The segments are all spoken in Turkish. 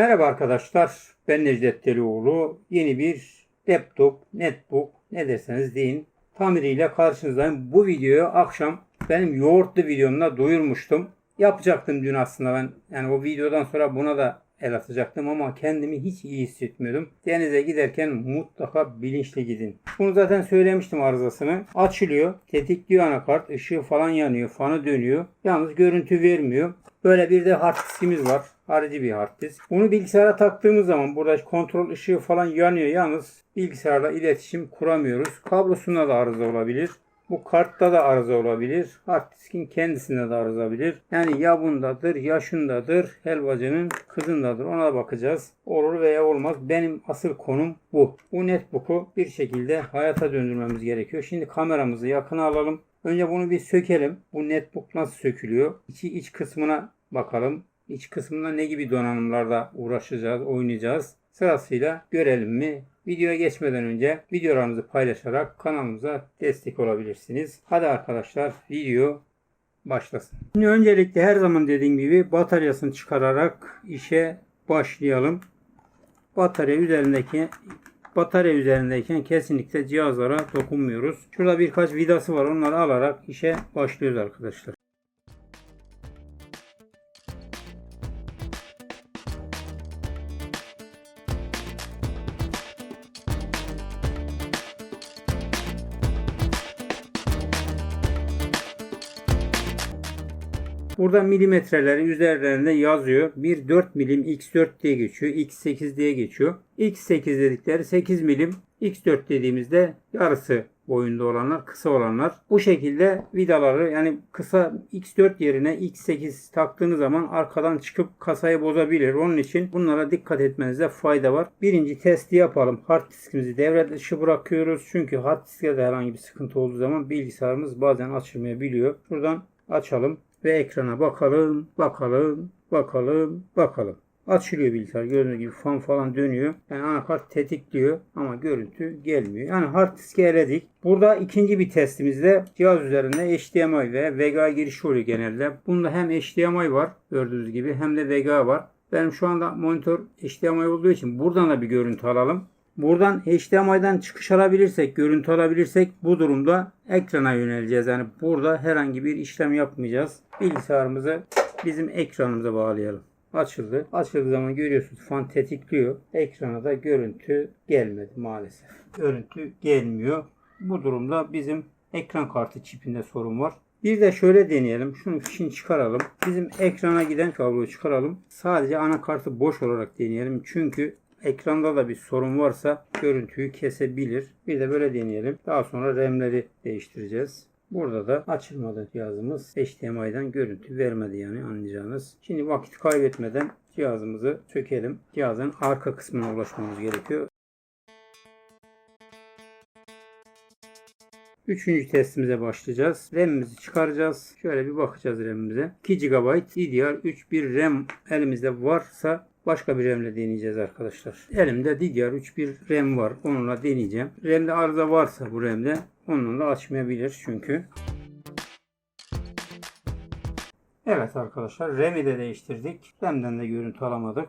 Merhaba arkadaşlar. Ben Necdet Delioğlu. Yeni bir laptop, netbook ne derseniz deyin tamiriyle karşınızdayım. Bu videoyu akşam benim yoğurtlu videomda duyurmuştum. Yapacaktım dün aslında ben. Yani o videodan sonra buna da el atacaktım ama kendimi hiç iyi hissetmiyordum. Denize giderken mutlaka bilinçli gidin. Bunu zaten söylemiştim arızasını. Açılıyor, tetikliyor anakart, ışığı falan yanıyor, fanı dönüyor. Yalnız görüntü vermiyor. Böyle bir de hard diskimiz var. Harici bir hard disk. Bunu bilgisayara taktığımız zaman burada kontrol ışığı falan yanıyor. Yalnız bilgisayarla iletişim kuramıyoruz. Kablosunda da arıza olabilir. Bu kartta da arıza olabilir. Hard diskin kendisinde de arıza olabilir. Yani ya bundadır ya şundadır. Helvacının kızındadır. Ona da bakacağız. Olur veya olmaz. Benim asıl konum bu. Bu netbook'u bir şekilde hayata döndürmemiz gerekiyor. Şimdi kameramızı yakına alalım. Önce bunu bir sökelim. Bu netbook nasıl sökülüyor? İçi iç kısmına bakalım. İç kısmında ne gibi donanımlarla uğraşacağız, oynayacağız. Sırasıyla görelim mi? Videoya geçmeden önce videolarınızı paylaşarak kanalımıza destek olabilirsiniz. Hadi arkadaşlar video başlasın. Şimdi öncelikle her zaman dediğim gibi bataryasını çıkararak işe başlayalım. Batarya üzerindeki batarya üzerindeyken kesinlikle cihazlara dokunmuyoruz. Şurada birkaç vidası var. Onları alarak işe başlıyoruz arkadaşlar. Burada milimetreleri üzerlerinde yazıyor. Bir 4 milim X4 diye geçiyor. X8 diye geçiyor. X8 dedikleri 8 milim. X4 dediğimizde yarısı boyunda olanlar, kısa olanlar. Bu şekilde vidaları yani kısa X4 yerine X8 taktığınız zaman arkadan çıkıp kasayı bozabilir. Onun için bunlara dikkat etmenizde fayda var. Birinci testi yapalım. Hard diskimizi devre dışı bırakıyoruz. Çünkü hard diskte de herhangi bir sıkıntı olduğu zaman bilgisayarımız bazen açılmayabiliyor. Şuradan açalım ve ekrana bakalım, bakalım, bakalım, bakalım. Açılıyor bilgisayar. Gördüğünüz gibi fan falan dönüyor. Yani anakart tetikliyor ama görüntü gelmiyor. Yani hard diski eledik. Burada ikinci bir testimizde cihaz üzerinde HDMI ve VGA girişi oluyor genelde. Bunda hem HDMI var gördüğünüz gibi hem de VGA var. Benim şu anda monitör HDMI olduğu için buradan da bir görüntü alalım. Buradan HDMI'den çıkış alabilirsek, görüntü alabilirsek bu durumda ekrana yöneleceğiz. Yani burada herhangi bir işlem yapmayacağız. Bilgisayarımızı bizim ekranımıza bağlayalım. Açıldı. Açıldığı zaman görüyorsunuz fan tetikliyor. Ekrana da görüntü gelmedi maalesef. Görüntü gelmiyor. Bu durumda bizim ekran kartı çipinde sorun var. Bir de şöyle deneyelim. Şunun fişini çıkaralım. Bizim ekrana giden kabloyu çıkaralım. Sadece anakartı boş olarak deneyelim. Çünkü ekranda da bir sorun varsa görüntüyü kesebilir. Bir de böyle deneyelim. Daha sonra RAM'leri değiştireceğiz. Burada da açılmadı cihazımız. HDMI'den görüntü vermedi yani anlayacağınız. Şimdi vakit kaybetmeden cihazımızı sökelim. Cihazın arka kısmına ulaşmamız gerekiyor. Üçüncü testimize başlayacağız. RAM'imizi çıkaracağız. Şöyle bir bakacağız RAM'imize. 2 GB DDR3 bir RAM elimizde varsa başka bir RAM ile deneyeceğiz arkadaşlar. Elimde DDR3 bir RAM var. Onunla deneyeceğim. RAM'de arıza varsa bu RAM'de onunla açmayabilir çünkü. Evet arkadaşlar RAM'i de değiştirdik. RAM'den de görüntü alamadık.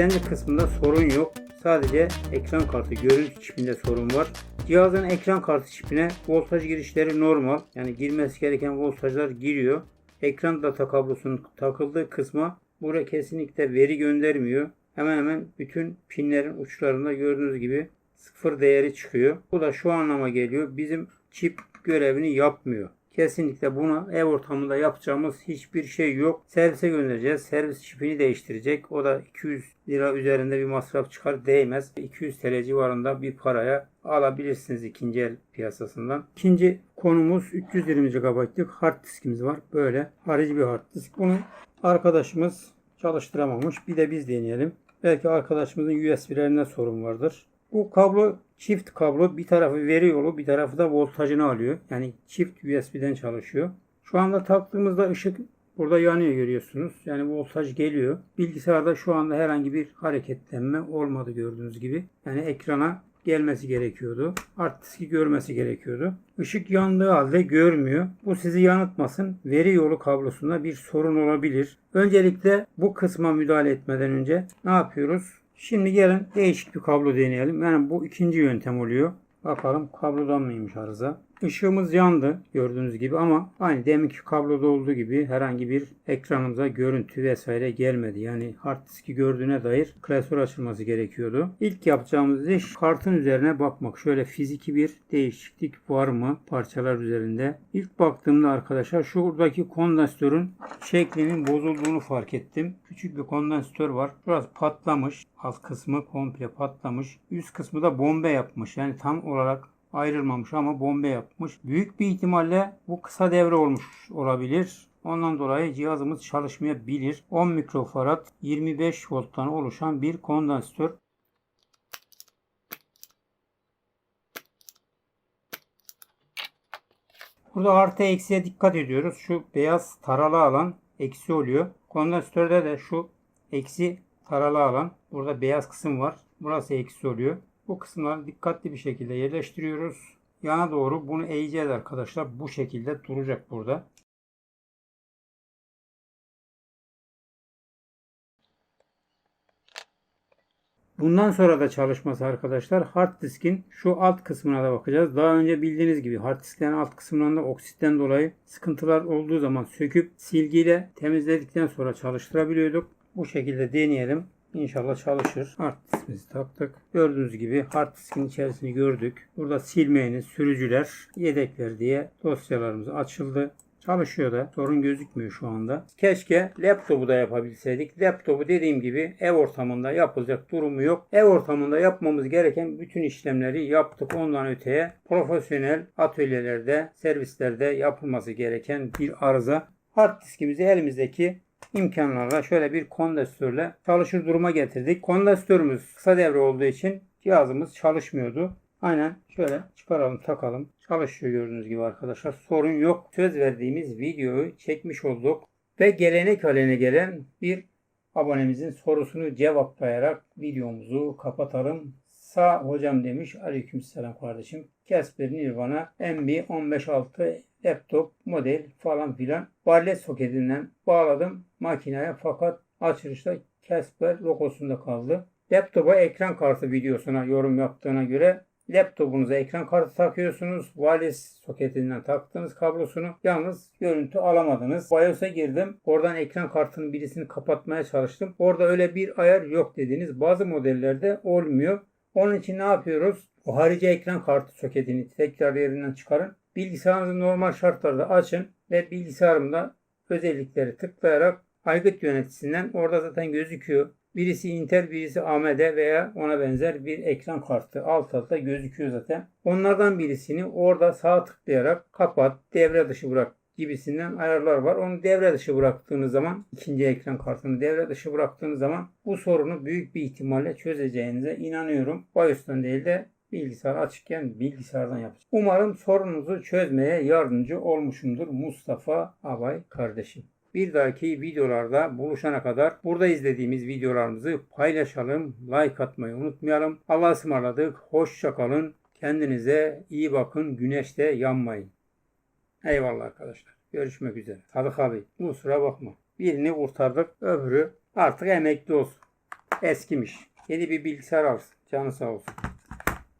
İşlemci kısmında sorun yok. Sadece ekran kartı görüntü çipinde sorun var. Cihazın ekran kartı çipine voltaj girişleri normal. Yani girmesi gereken voltajlar giriyor. Ekran data kablosunun takıldığı kısma buraya kesinlikle veri göndermiyor. Hemen hemen bütün pinlerin uçlarında gördüğünüz gibi sıfır değeri çıkıyor. Bu da şu anlama geliyor. Bizim çip görevini yapmıyor. Kesinlikle buna ev ortamında yapacağımız hiçbir şey yok. Servise göndereceğiz. Servis çipini değiştirecek. O da 200 lira üzerinde bir masraf çıkar değmez. 200 TL civarında bir paraya alabilirsiniz ikinci el piyasasından. İkinci konumuz 320 GB'lık hard diskimiz var. Böyle harici bir hard disk. Bunu arkadaşımız çalıştıramamış. Bir de biz deneyelim. Belki arkadaşımızın USB'lerinde sorun vardır. Bu kablo çift kablo. Bir tarafı veri yolu bir tarafı da voltajını alıyor. Yani çift USB'den çalışıyor. Şu anda taktığımızda ışık burada yanıyor görüyorsunuz. Yani voltaj geliyor. Bilgisayarda şu anda herhangi bir hareketlenme olmadı gördüğünüz gibi. Yani ekrana gelmesi gerekiyordu. Hard görmesi gerekiyordu. Işık yandığı halde görmüyor. Bu sizi yanıltmasın. Veri yolu kablosunda bir sorun olabilir. Öncelikle bu kısma müdahale etmeden önce ne yapıyoruz? Şimdi gelin değişik bir kablo deneyelim. Yani bu ikinci yöntem oluyor. Bakalım kablodan mıymış arıza. Işığımız yandı gördüğünüz gibi ama aynı deminki kabloda olduğu gibi herhangi bir ekranımıza görüntü vesaire gelmedi. Yani hard diski gördüğüne dair klasör açılması gerekiyordu. İlk yapacağımız iş kartın üzerine bakmak. Şöyle fiziki bir değişiklik var mı parçalar üzerinde. İlk baktığımda arkadaşlar şuradaki kondansatörün şeklinin bozulduğunu fark ettim. Küçük bir kondansatör var. Burası patlamış. Alt kısmı komple patlamış. Üst kısmı da bombe yapmış. Yani tam olarak ayrılmamış ama bombe yapmış. Büyük bir ihtimalle bu kısa devre olmuş olabilir. Ondan dolayı cihazımız çalışmayabilir. 10 mikrofarad 25 volttan oluşan bir kondansatör. Burada artı eksiye dikkat ediyoruz. Şu beyaz taralı alan eksi oluyor. Kondansatörde de şu eksi taralı alan. Burada beyaz kısım var. Burası eksi oluyor. Bu kısımları dikkatli bir şekilde yerleştiriyoruz. Yana doğru bunu eğeceğiz arkadaşlar. Bu şekilde duracak burada. Bundan sonra da çalışması arkadaşlar hard diskin şu alt kısmına da bakacağız. Daha önce bildiğiniz gibi hard disklerin alt kısımlarında oksitten dolayı sıkıntılar olduğu zaman söküp silgiyle temizledikten sonra çalıştırabiliyorduk. Bu şekilde deneyelim. İnşallah çalışır. Hard diskimizi taktık. Gördüğünüz gibi hard diskin içerisini gördük. Burada silmeyeniz, sürücüler, yedekler diye dosyalarımız açıldı. Çalışıyor da sorun gözükmüyor şu anda. Keşke laptopu da yapabilseydik. Laptopu dediğim gibi ev ortamında yapılacak durumu yok. Ev ortamında yapmamız gereken bütün işlemleri yaptık. Ondan öteye profesyonel atölyelerde, servislerde yapılması gereken bir arıza. Hard diskimizi elimizdeki imkanlarla şöyle bir kondansatörle çalışır duruma getirdik. Kondansatörümüz kısa devre olduğu için cihazımız çalışmıyordu. Aynen şöyle çıkaralım takalım. Çalışıyor gördüğünüz gibi arkadaşlar. Sorun yok. Söz verdiğimiz videoyu çekmiş olduk. Ve gelenek haline gelen bir abonemizin sorusunu cevaplayarak videomuzu kapatalım. Sağ hocam demiş. Aleykümselam kardeşim. Casper Nirvana MB156 laptop model falan filan wireless soketinden bağladım makineye fakat açılışta Casper logosunda kaldı. Laptopa ekran kartı videosuna yorum yaptığına göre laptopunuza ekran kartı takıyorsunuz. Wireless soketinden taktığınız kablosunu yalnız görüntü alamadınız. BIOS'a girdim. Oradan ekran kartının birisini kapatmaya çalıştım. Orada öyle bir ayar yok dediniz. Bazı modellerde olmuyor. Onun için ne yapıyoruz? O harici ekran kartı soketini tekrar yerinden çıkarın. Bilgisayarınızı normal şartlarda açın ve bilgisayarımda özellikleri tıklayarak aygıt yöneticisinden orada zaten gözüküyor. Birisi Intel, birisi AMD veya ona benzer bir ekran kartı. Alt alta gözüküyor zaten. Onlardan birisini orada sağ tıklayarak kapat, devre dışı bırak gibisinden ayarlar var. Onu devre dışı bıraktığınız zaman ikinci ekran kartını devre dışı bıraktığınız zaman bu sorunu büyük bir ihtimalle çözeceğinize inanıyorum. BIOS'tan değil de bilgisayar açıkken bilgisayardan yapacağım. Umarım sorununuzu çözmeye yardımcı olmuşumdur Mustafa Abay kardeşim. Bir dahaki videolarda buluşana kadar burada izlediğimiz videolarımızı paylaşalım. Like atmayı unutmayalım. Allah'a ısmarladık. Hoşça kalın. Kendinize iyi bakın. Güneşte yanmayın. Eyvallah arkadaşlar. Görüşmek üzere. Sadık abi kusura bakma. Birini kurtardık. Öbürü artık emekli olsun. Eskimiş. Yeni bir bilgisayar alsın. Canı sağ olsun.